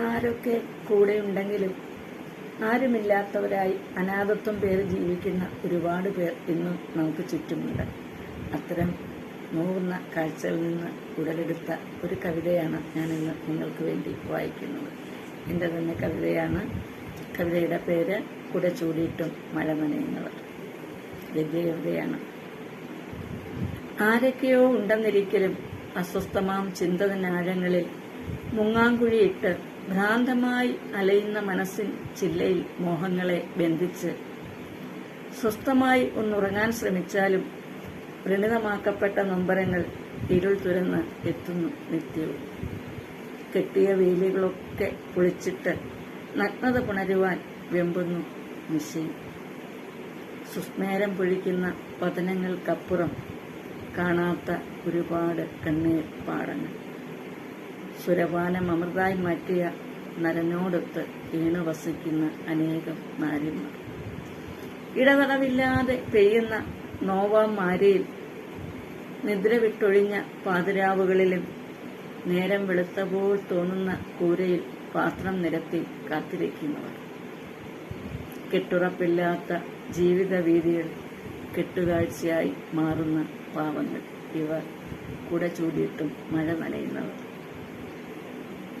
ആരൊക്കെ കൂടെ ഉണ്ടെങ്കിലും ആരുമില്ലാത്തവരായി അനാഥത്വം പേര് ജീവിക്കുന്ന ഒരുപാട് പേർ ഇന്നും നമുക്ക് ചുറ്റുമുണ്ട്. അത്തരം നോവുന്ന കാഴ്ചയിൽ നിന്ന് ഉടലെടുത്ത ഒരു കവിതയാണ് ഞാൻ ഇന്ന് നിങ്ങൾക്ക് വേണ്ടി വായിക്കുന്നത്. എന്റെ തന്നെ കവിതയാണ്. കവിതയുടെ പേര് കുട ചൂടിയിട്ടും മഴ നനയുന്നവർ. ഗദ്യകവിതയാണ് ആരൊക്കെയോ ഉണ്ടെന്നിരിക്കലും അസ്വസ്ഥമാം ചിന്തതനാഴങ്ങളിൽ മുങ്ങാങ്കുഴിയിട്ട് ഭ്രാന്തമായി അലയുന്ന മനസ്സിൻ ചില്ലയിൽ മോഹങ്ങളെ ബന്ധിച്ച് സ്വസ്ഥമായി ഒന്നുറങ്ങാൻ ശ്രമിച്ചാലും പ്രണിതമാക്കപ്പെട്ട നൊമ്പരങ്ങൾ ഇരുൾ തുരന്ന് എത്തുന്നു നിത്യവും. കെട്ടിയ വേലികളൊക്കെ പൊളിച്ചിട്ട് നഗ്നത പുണരുവാൻ വെമ്പുന്നു നിശയും സുസ്മേരം പൊഴിക്കുന്ന പതനങ്ങൾക്കപ്പുറം കാണാത്ത ഒരുപാട് കണ്ണീർ പാടങ്ങൾ. സുരപാനം അമൃതായി മാറ്റിയ നരനോടൊത്ത് ഈണു വസിക്കുന്ന അനേകം നാര്യന്മാർ ഇടതടവില്ലാതെ പെയ്യുന്ന നോവാമാരയിൽ നിദ്ര വിട്ടൊഴിഞ്ഞ പാതിരാവുകളിലും നേരം വെളുത്തപ്പോൾ തോന്നുന്ന കൂരയിൽ പാത്രം നിരത്തി കാത്തിരിക്കുന്നവർ. കെട്ടുറപ്പില്ലാത്ത ജീവിത വീതികൾ കെട്ടുകാഴ്ചയായി മാറുന്ന പാവങ്ങൾ. ഇവർ കുട ചൂടിയിട്ടും മഴ നനയുന്നവർ.